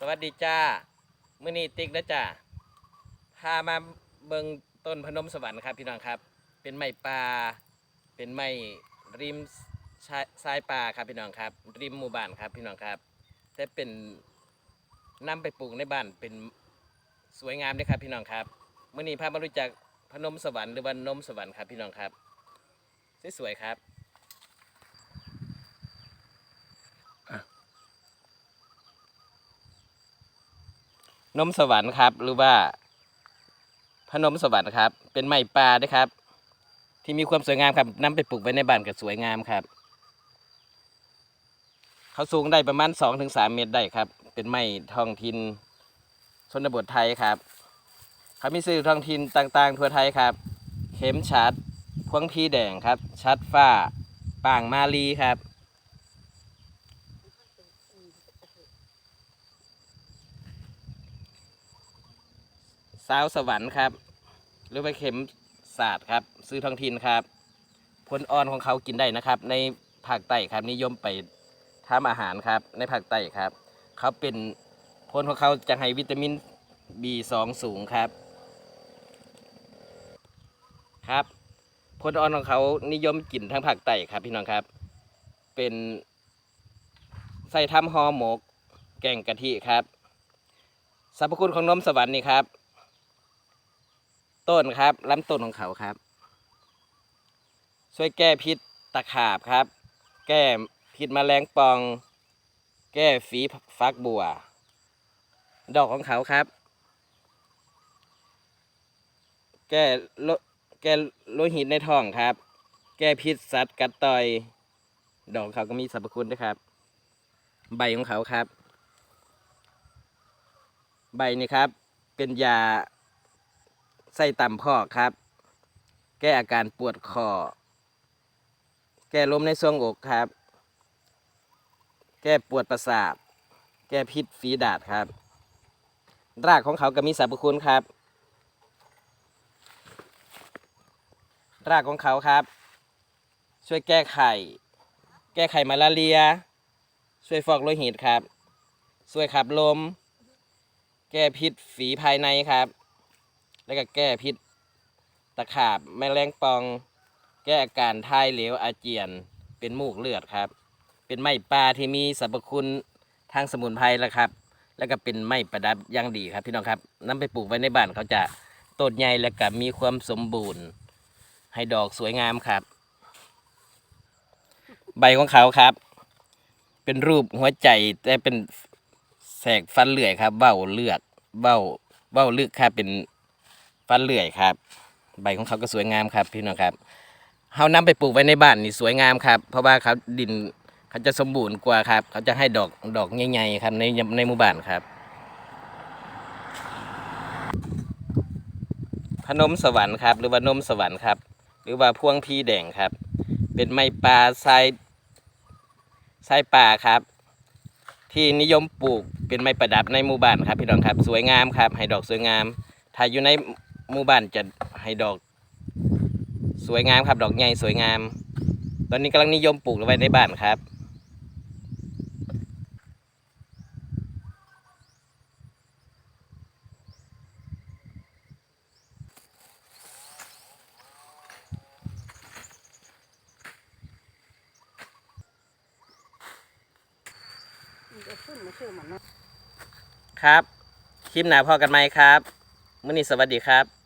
สวัสดีจ้ามื้อนี้ติ๊กนะจ้าพามาเบิงต้นพนมสวรรค์ครับพี่น้องครับ เป็นไม้ป่าเป็นไม้ริมชายชายป่าครับพี่น้องครับ ริมหมู่บ้านครับพี่น้องครับแต่เป็นนำไปปลูกในบ้านเป็นสวยงามเลยครับพี่น้องครับมื้อนี้พามารู้จักพนมสวรรค์หรือว่านมสวรรค์ครับพี่น้องครับสวยๆครับ นมสวรรค์ครับ หรือว่า พนมสวรรค์ครับ เป็นไม้ป่าด้วยครับ ที่มีความสวยงามครับนำไปปลูกไว้ในบ้านก็สวยงามครับ เขาสูงได้ประมาณ2-3ถึงเมตรได้ครับ เป็นไม้ท้องถิ่นชนบทไทยครับ เขามีซื้อท้องถิ่นต่างๆ ทั่วไทยครับ เข็มชัดพวงพีแดงครับ ชัดฟ้าป่างมาลีครับ สาวสวรรค์ครับ หรือว่าเข็มศาสตร์ครับ ซื้อท้องถิ่นครับ ผลอ่อนของเขากินได้นะครับ ในภาคใต้ครับนิยมไปทำอาหารครับ ในภาคใต้ครับ เขาเป็นผลของเขาจะให้วิตามิน B2 สูงครับครับผลอ่อนของเขานิยมกินทั้งภาคใต้ครับพี่น้องครับ เป็นใส่ทำห่อหมก แกงกะทิครับสรรพคุณของนมสวรรค์นี่ครับ ต้นครับลำต้นของเขาครับ ช่วยแก้พิษตะขาบครับ แก้พิษแมลงปอง แก้ฝีฟักบัว ดอกของเขาครับ แก้โรแก้โลหิตในท้องครับ แก้พิษสัตว์กัดต่อย ดอกเขาก็มีสรรพคุณด้วยครับ ใบของเขาครับ ใบนี่ครับ เป็นยา ไส้ต่ำพอกครับ แก้อาการปวดคอ แก้ลมในทรวงอกครับ แก้ปวดประสาท แก้พิษฝีดาษครับ รากของเขาก็มีสรรพคุณครับ รากของเขาครับ ช่วยแก้ไข แก้ไขมาลาเรีย ช่วยฟอกโลหิตครับ ช่วยขับลม แก้พิษฝีภายในครับ แล้วก็แก้พิษตะขาบแมลงปอง แก้อาการทายเหลวอาเจียน เป็นมูกเลือดครับ เป็นไม้ป่าที่มีสรรพคุณทางสมุนไพรแล้วครับ แล้วก็เป็นไม้ประดับอย่างดีครับพี่น้องครับนำไปปลูกไว้ในบ้านเขาจะต้นใหญ่แล้วก็มีความสมบูรณ์ ให้ดอกสวยงามครับ ใบของเขาครับ เป็นรูปหัวใจแต่เป็นแสกฟันเลื่อยครับเบ้าเลือดเบ้าเบ้าลึกครับเป็น ฟันเลื่อยครับ ใบของเขาก็สวยงามครับพี่น้องครับเฮานำไปปลูกไว้ในบ้านนี่สวยงามครับ เพราะว่าเขาดินเขาจะสมบูรณ์กว่าครับ เขาจะให้ดอกดอกใหญ่ๆครับในในหมู่บ้านครับ พนมสวรรค์ครับ หรือว่านมสวรรค์ครับ หรือว่าพวงพีแดงครับ เป็นไม้ป่าทรายทรายป่าครับ ที่นิยมปลูกเป็นไม้ประดับในหมู่บ้านครับพี่น้องครับ สวยงามครับ ให้ดอกสวยงาม ถ้าอยู่ใน หมู่บ้านจะให้ดอก สวยงามครับ ดอกใหญ่สวยงาม ตอนนี้กำลังนิยมปลูกไว้ในบ้านครับมันจะขึ้นมาชื่อมันเนาะครับ คลิปหน้าพอกันไหมครับมื้อนี้สวัสดีครับ